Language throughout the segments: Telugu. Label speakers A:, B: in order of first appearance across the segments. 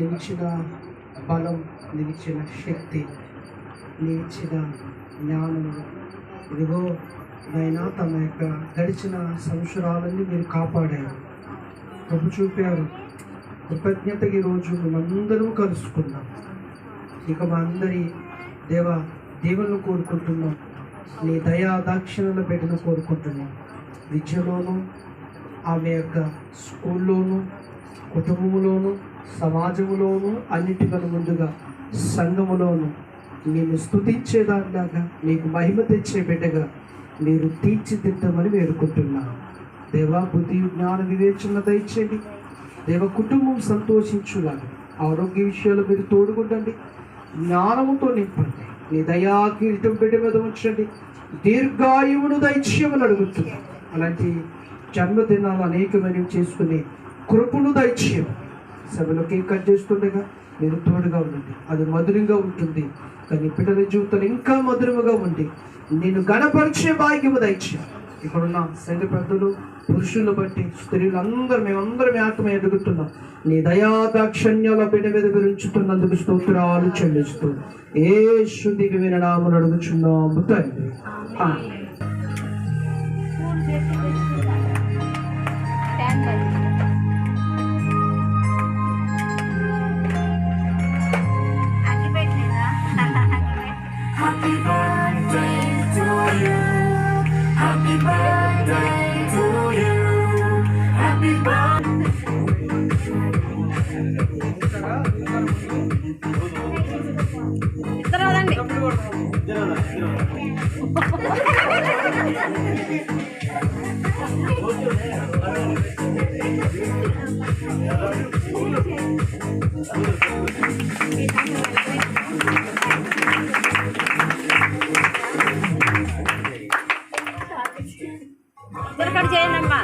A: నిలిచిన బలం నిలిచిన శక్తి నిలిచిన జ్ఞానము. ఇదిగో నైనా తమ యొక్క గడిచిన సంవత్సరాలన్నీ మీరు కాపాడారు. కృప చూపారు. కృతజ్ఞతకి రోజు మేమందరూ కలుసుకున్నాం. ఇక మా అందరి దేవ దేవుళ్ళు కోరుకుంటున్నాం. నీ దయా దాక్షిణల బిడ్డను కోరుకుంటున్నాం. విద్యలోను ఆమె యొక్క స్కూల్లోను కుటుంబంలోనూ సమాజంలోను అన్నిటికన్నా ముందుగా సంఘములోను నేను స్థుతించేదానిలాగా మీకు మహిమ తెచ్చే బిడ్డగా మీరు తీర్చిదిద్దమని వేడుకుంటున్నాను. దేవా బుద్ధి జ్ఞాన వివేచన దయచేయండి. దేవ కుటుంబం సంతోషించులాగా ఆరోగ్య విషయాలు మీరు తోడుకుండండి జ్ఞానముతో నింపండి. నీ దయా కీర్తం బిడ్డ మీద ఉంచండి. దీర్ఘాయువును దైత్యమని అడుగుతున్నాను అలాంటి జన్మదినాలు అనేకమైనవి చేసుకుని కృపను దైత్యం సభలో కేక్ కట్ చేస్తుండగా మీరు తోడుగా ఉండండి. అది మధురంగా ఉంటుంది. కానీ బిడ్డల జీవితం ఇంకా మధురముగా ఉంది. నేను గణపరిచే భాగ్యము దైత్యం ఇక్కడున్న సంఘ పెద్దలు పురుషులు బట్టి స్త్రీలు అందరూ మేమందరం ఆత్మ ఎదుగుతున్నాం. నీ దయా దాక్షణ్యాల బిడ్డ మీద గురించుతున్నందుకు స్తోత్రాలు చెల్లిస్తూ ఏ శుద్ధి విననామను అడుగుచున్నాము తండ్రి. ఆమేన్.
B: Happy
C: దొరకడు చేయండి అమ్మా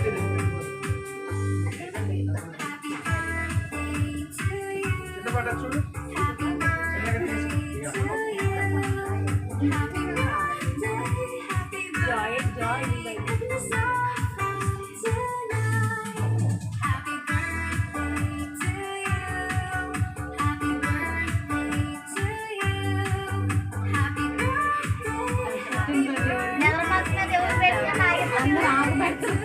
D: இருக்குது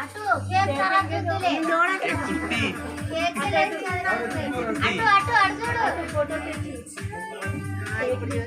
D: అటు కేక్ తర్వాత చూద్దులే. కేక్ అటు అటు అటు చూడు ఫోటో తెచ్చి ఇప్పుడు